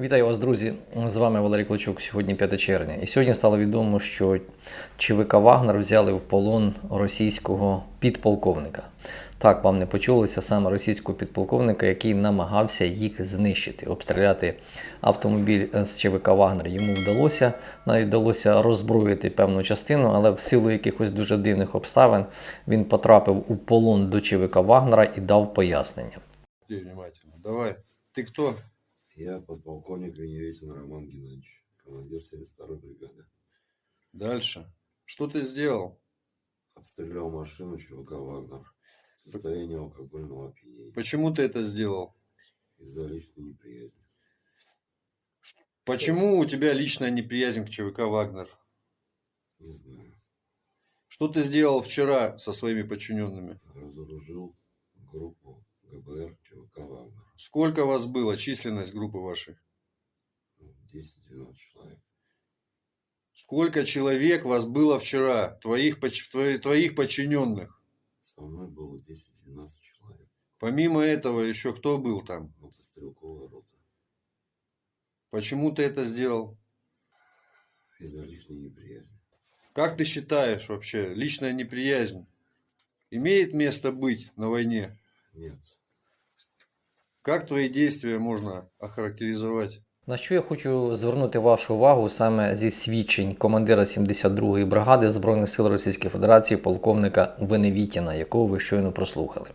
Вітаю вас, друзі! З вами Валерій Клочук. Сьогодні 5 червня. І сьогодні стало відомо, що ЧВК Вагнер взяли в полон російського підполковника. Так, вам не почулося саме російського підполковника, який намагався їх знищити, обстріляти автомобіль з ЧВК Вагнер. Йому вдалося, навіть вдалося роззброїти певну частину, але в силу якихось дуже дивних обставин він потрапив у полон до ЧВК Вагнера і дав пояснення. Давай. Ты кто? Я подполковник Веневетин Роман Геннадьевич, командир 72-й бригады. Дальше. Что ты сделал? Обстрелял машину ЧВК «Вагнер» в состоянии алкогольного опьянения Почему ты это сделал? из-за личной неприязни. Почему у тебя личная неприязнь к ЧВК «Вагнер»? Не знаю. Что ты сделал вчера со своими подчиненными? Разоружил группу ГБР ЧВК «Вагнер». Сколько вас было, численность группы вашей? Ну, 10-12 человек. Сколько человек вас было вчера, твоих, твоих подчиненных? Со мной было 10-12 человек. Помимо этого еще кто был там? Мотострелковая рота. Почему ты это сделал? Из-за личной неприязни. Как ты считаешь вообще, личная неприязнь имеет место быть на войне? Нет. Как твои действия можно охарактеризовать? На що я хочу звернути вашу увагу саме зі свідчень командира 72-ї бригади Збройних сил Російської Федерації полковника Веневітіна, якого ви щойно прослухали.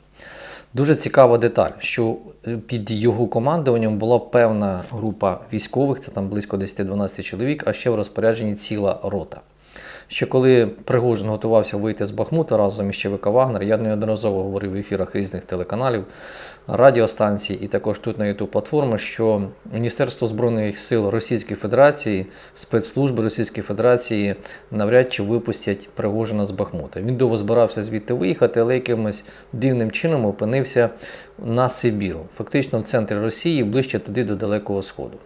Дуже цікава деталь, що е, під його командуванням була певна група військових, це там близько 10-12 чоловік, а ще в розпорядженні ціла рота. Ще коли Пригожин готувався вийти з Бахмута разом із ЧВК Вагнер, я неодноразово говорив в ефірах різних телеканалів, радіостанцій і також тут на youtube платформи, що Міністерство збройних сил Російської Федерації, спецслужби Російської Федерації навряд чи випустять Пригожина з Бахмута. Він довго збирався звідти виїхати, але якимось дивним чином опинився на Сибіру, фактично в центрі Росії, ближче туди до Далекого Сходу.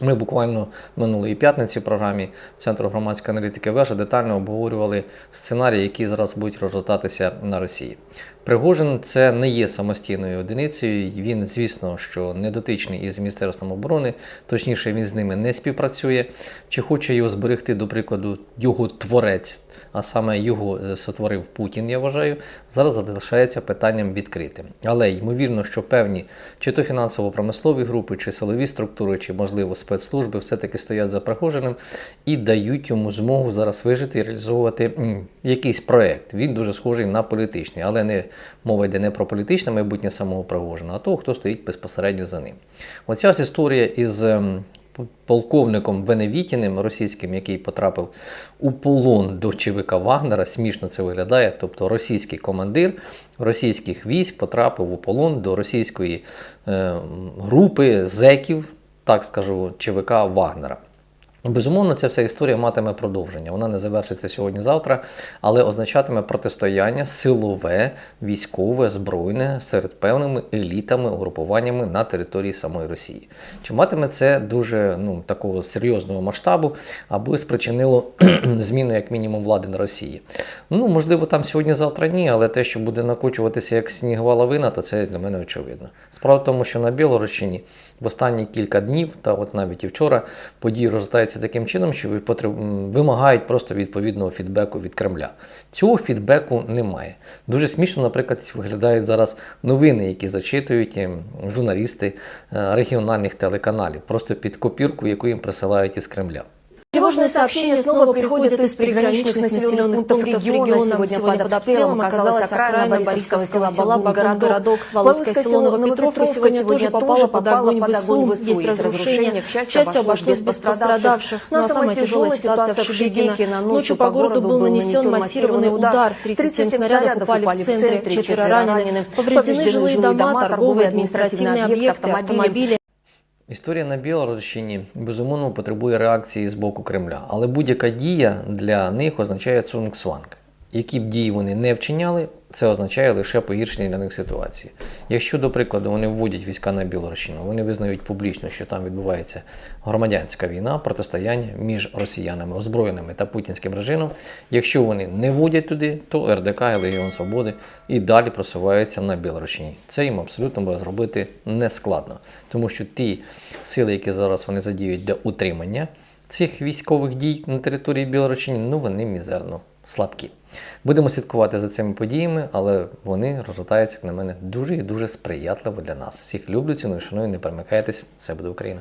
Ми буквально минулої п'ятниці в програмі Центру громадської аналітики Вежа детально обговорювали сценарії, які зараз будуть розгортатися на Росії. Пригожин це не є самостійною одиницею. Він, звісно, що не дотичний із Міністерством оборони, точніше, він з ними не співпрацює. Чи хоче його зберегти, до прикладу, його творець, а саме його е, сотворив Путін, я вважаю, зараз залишається питанням відкритим. Але ймовірно, що певні чи то фінансово-промислові групи, чи силові структури, чи можливо спецслужби все-таки стоять за Пригожиним і дають йому змогу зараз вижити і реалізовувати якийсь проект. Він дуже схожий на політичний, але не мова йде не про політичне майбутнє самого Пригожина, а того, хто стоїть безпосередньо за ним. Оця історія із. Полковником Веневітіним російським, який потрапив у полон до ЧВК Вагнера. Смішно це виглядає. Тобто російський командир російських військ потрапив у полон до російської е, групи зеків, так скажу, ЧВК Вагнера. Безумовно, ця вся історія матиме продовження. Вона не завершиться сьогодні-завтра, але означатиме протистояння силове, військове, збройне серед певними елітами, угрупуваннями на території самої Росії. Чи матиме це дуже ну, такого серйозного масштабу, аби спричинило зміну, як мінімум, влади на Росії? Ну, можливо, там сьогодні-завтра ні, але те, що буде накочуватися як снігова лавина, то це для мене очевидно. Справа в тому, що на Білорусчині в останні кілька днів, та от навіть і вчора, події розгортаються таким чином, що вимагають просто відповідного фідбеку від Кремля. Цього фідбеку немає. Дуже смішно, наприклад, виглядають зараз новини, які зачитують ем, журналісти е, регіональних телеканалів, просто під копірку, яку їм присилають із Кремля. Тревожные сообщения снова приходят из приграничных населенных пунктов региона. Сегодня под обстрелом оказалась окраина Борисовского села Балаба, городок Волынское село Новопетровка сегодня тоже попало под огонь ВСУ. Есть разрушения, к счастью, обошлось без пострадавших. Но самая тяжелая ситуация в Шебекино. Ночью по городу был нанесен массированный удар. 37 снарядов упали в центре, четверо ранены. Повреждены жилые дома, торговые, административные объекты, автомобили. Історія на Білорусщині безумовно потребує реакції з боку Кремля, але будь-яка дія для них означає цунгсванг. Які б дії вони не вчиняли, це означає лише погіршення для них ситуації. Якщо, до прикладу, вони вводять війська на Білорусину, вони визнають публічно, що там відбувається громадянська війна, протистояння між росіянами озброєними та путінським режимом. Якщо вони не вводять туди, то РДК і Легіон Свободи і далі просуваються на Білорусині. Це їм абсолютно буде зробити нескладно, тому що ті сили, які зараз вони задіють для утримання цих військових дій на території Білорусі, ну вони мізерно слабкі. Будемо слідкувати за цими подіями, але вони розгортаються, як на мене, дуже і дуже сприятливо для нас. Всіх люблю, ціную, шаную, не перемикайтесь, все буде Україна.